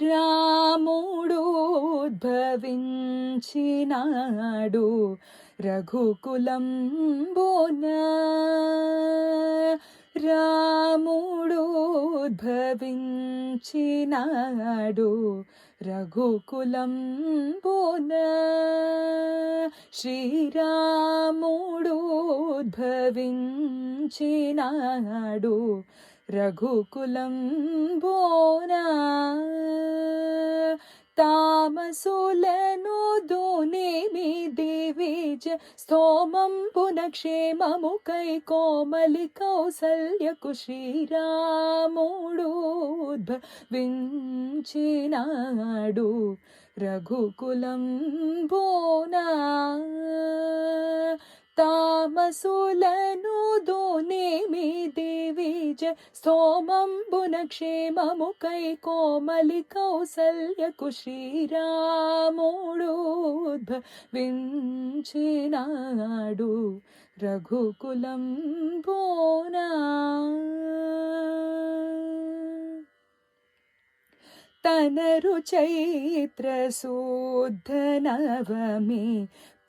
రాముడు ఉద్భవించినాడు రఘుకులం బోన రాముడు ఉద్భవించినాడు రఘుకులం బోన శ్రీరాముడు ఉద్భవించినాడు రఘుకులం బోనా తామసులను దోనేమి దేవీజ స్థోమం పునక్షేమము కై కోమలి కౌసల్యకు శ్రీరాముడు వించినాడు రఘుకులం బోనా తామసులను దోనేమి దేవీజ స్తోమంబున క్షేమము కై కోమలి కౌసల్యకు శ్రీరాముడు వించినాడు రఘుకులం పోనా. తనరు చైత్ర శుద్ధ నవమి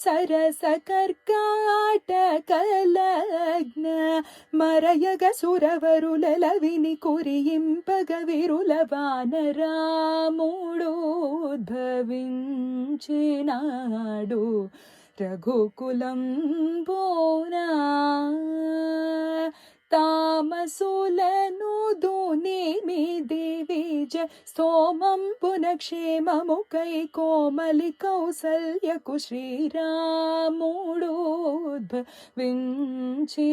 లగ్న సరస కర్కాటక లగ్న మరయగ సురవరుల విని కురియింపగ విరుల వానరాముడు ఉద్భవించినాడు రఘుకులం బోనా తామసులను దోనేమి దేవీజ స్తోమం పునక్షేమము కై కోమలి కౌసల్యకు శ్రీరాముడు వించినాడు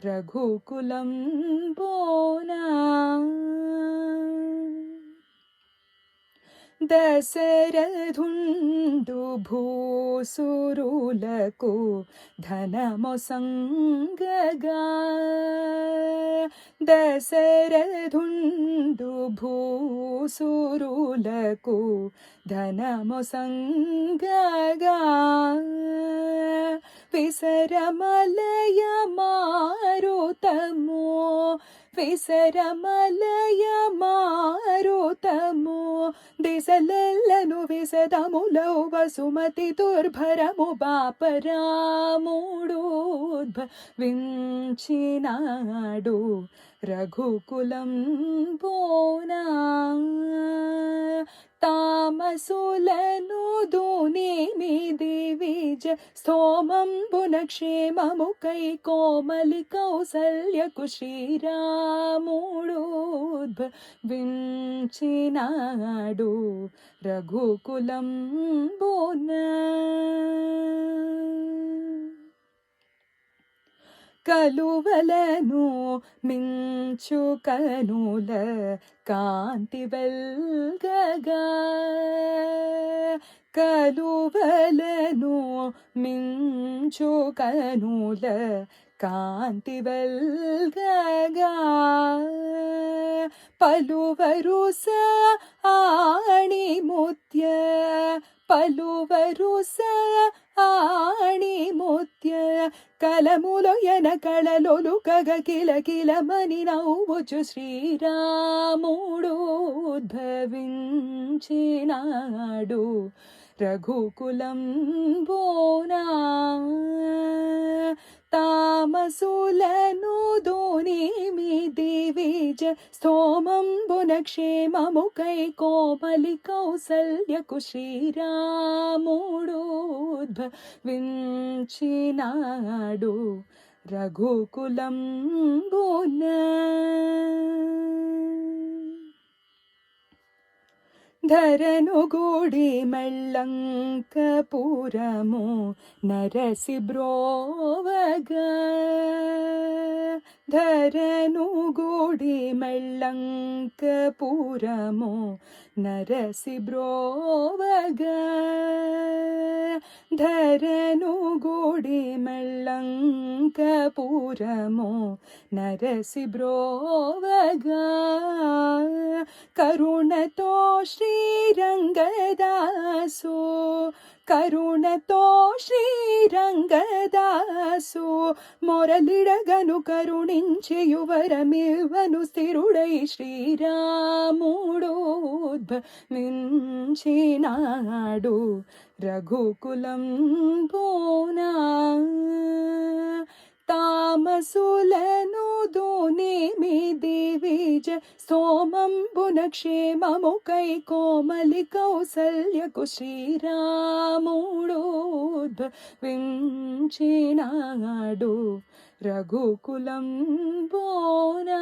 రఘుకులం పోనా దశరథుండు భూసురులకు ధనమొసంగగా దశరథుండు భూసురులకు ధనమొసంగగా విసరమలయ మారుతము విసరమలయ మారుతము దిశలెల్లను విసదములౌ వసుమతి దుర్భరము బాపరాముడు వించినాడు రఘుకులం బోనా తామసులను దోనేమి దేవీజ స్తోమంబున క్షేమము కై కోమలి కౌసల్యకు శ్రీరాముడు వించినాడు రఘుకులం బోనా కలువలను మించు కనుల కాంతి వెల్గగా కలువలను మించు కనుల కాంతి వెల్గగా పలువరు ఆణి ముత్య పలువరు ఆణి ముత్య కలములో ఎన కళలొలు కగ కిల కిలమని నవ్వుచు శ్రీరాముడు ఉద్భవించినాడు. రఘుకులం బోనా తామసులను దోనేమి దేవీజ స్తోమంబున క్షేమము కై కోమలి కౌసల్యకు శ్రీరాముడు వించినాడు రఘుకులం బోనా ധരനുകൂടി മെള്ളങ്കപുരമോ നരസിബ്രോവക ധരനുകൂടി മെള്ളങ്കപൂരമോ നരസിബ്രോവക. ധരനുകൂടി മെള്ളങ്കപൂരമോ നരസിബ്രോവക. കരുണ ो కరుణతో శ్రీరంగదాసు మొరలిడగను కరుణించి యువరమివ్వను స్థిరుడై శ్రీరాముడు ఉద్భవించినాడు రఘుకులం పోనా? తామసులను దూనేమి విజ సోమంబున క్షేమముకై కోమలి కౌసల్యకు శ్రీరా ఉద్భవించినాడు రఘుకులం బోనా.